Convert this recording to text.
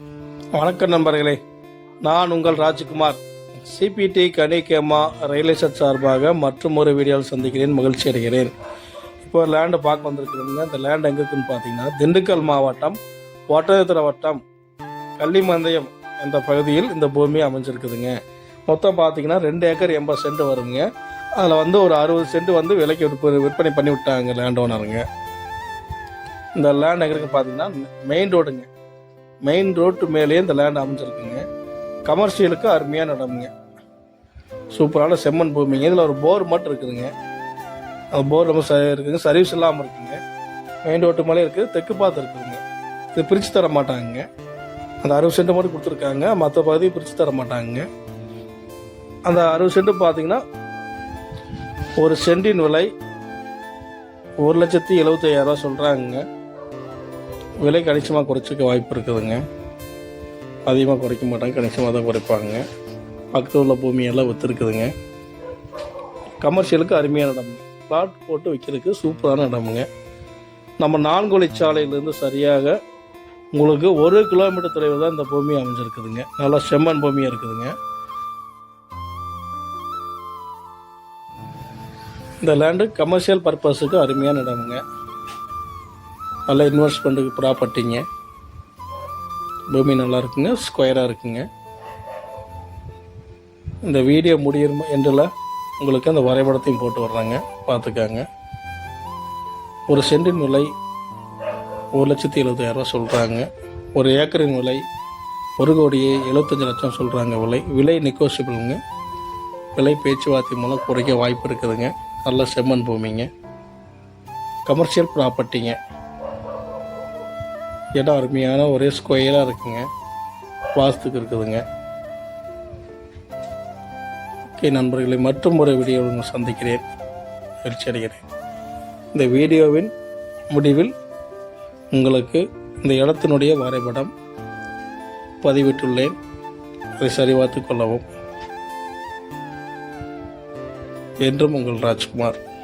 வணக்கம் நண்பர்களே நான் உங்கள் ராஜ்குமார். சிபிடி கனிகேமா ரயில்வே எஸ்டேட் சார்பாக மற்றும் ஒரு வீடியோவில் சந்திக்கிறேன் மகிழ்ச்சி அடைகிறேன். இப்போ ஒரு லேண்டு பார்க்க வந்திருக்கிறீங்க இந்த லேண்ட் எங்கே இருக்குன்னு பார்த்தீங்கன்னா திண்டுக்கல் மாவட்டம் ஒட்டயத்திர வட்டம் கள்ளிமந்தயம் என்ற பகுதியில் இந்த பூமி அமைஞ்சிருக்குதுங்க. மொத்தம் பார்த்தீங்கன்னா ரெண்டு ஏக்கர் எண்பது சென்ட் வருங்க. அதில் வந்து ஒரு அறுபது சென்ட் வந்து விலைக்கு விற்பனை பண்ணி விட்டாங்க லேண்ட் ஓனருங்க இந்த லேண்ட் எங்கே இருக்குன்னு பார்த்தீங்கன்னா மெயின் ரோடுங்க மெயின் ரோட்டு மேலேயே இந்த லேண்ட் அமைஞ்சிருக்குங்க. கமர்ஷியலுக்கு அருமையான இடமுங்க. சூப்பரான செம்மண் பூமிங்க. இதில் ஒரு போர் மட்டும் இருக்குதுங்க. அந்த போர் ரொம்ப ச இருக்குதுங்க சர்வீஸ் இல்லாமல் இருக்குங்க. மெயின் ரோட்டு மேலே இருக்குது தெற்கு பார்த்து இருக்குதுங்க. இது பிரித்து தர மாட்டாங்க. அந்த அறுபது சென்ட் மட்டும் கொடுத்துருக்காங்க. மற்ற பகுதியும் பிரித்து தர மாட்டாங்க. அந்த அறுபது சென்ட் பார்த்தீங்கன்னா ஒரு சென்டின் விலை ஒரு லட்சத்தி எழுபத்தையாயிரரூவா சொல்கிறாங்க விலை கணிசமாக குறைச்சிக்க வாய்ப்பு இருக்குதுங்க. அதிகமாக குறைக்க மாட்டாங்க கணிசமாக தான் குறைப்பாங்க. பக்கத்தில் உள்ள பூமியெல்லாம் விற்றுருக்குதுங்க கமர்ஷியலுக்கு அருமையான இடம். பிளாட் போட்டு வைக்கிறதுக்கு சூப்பரான இடமுங்க. நம்ம நான்குவழி சாலையிலேருந்து சரியாக உங்களுக்கு ஒரு கிலோமீட்டர் தொலைவில் தான் இந்த பூமி அமைஞ்சிருக்குதுங்க. நல்லா செம்மண் பூமியாக இருக்குதுங்க. இந்த லேண்டு கமர்ஷியல் பர்பஸுக்கு அருமையான இடமுங்க. நல்ல இன்வெஸ்ட்மெண்ட்டுக்கு ப்ராப்பர்ட்டிங்க பூமி நல்லா இருக்குங்க ஸ்கொயராக இருக்குங்க. இந்த வீடியோ முடியும் என்றில் உங்களுக்கு அந்த வரைபடத்தையும் போட்டு வர்றாங்க பார்த்துக்காங்க. ஒரு சென்டின் விலை ஒரு லட்சத்தி எழுபதாயிரரூவா சொல்கிறாங்க ஒரு ஏக்கரின் விலை ஒரு கோடியே எழுபத்தஞ்சு லட்சம் சொல்கிறாங்க விலை. விலை நெகோசியபிளுங்க விலை பேச்சுவார்த்தை மூலம் குறைக்க வாய்ப்பு இருக்குதுங்க. நல்ல செம்மண் பூமிங்க. கமர்ஷியல் ப்ராப்பர்ட்டிங்க இடம் அருமையான ஒரே ஸ்கொயராக இருக்குங்க. வாஸ்துக்கு இருக்குதுங்க. ஓகே நண்பர்களை மற்றும் ஒரு வீடியோவில் சந்திக்கிறேன். மகிழ்ச்சி அடைகிறேன். இந்த வீடியோவின் முடிவில் உங்களுக்கு இந்த இடத்தினுடைய வரைபடம் பதிவிட்டுள்ளேன். அதை சரிபார்த்து கொள்ளவும். என்றும் உங்கள் ராஜ்குமார்.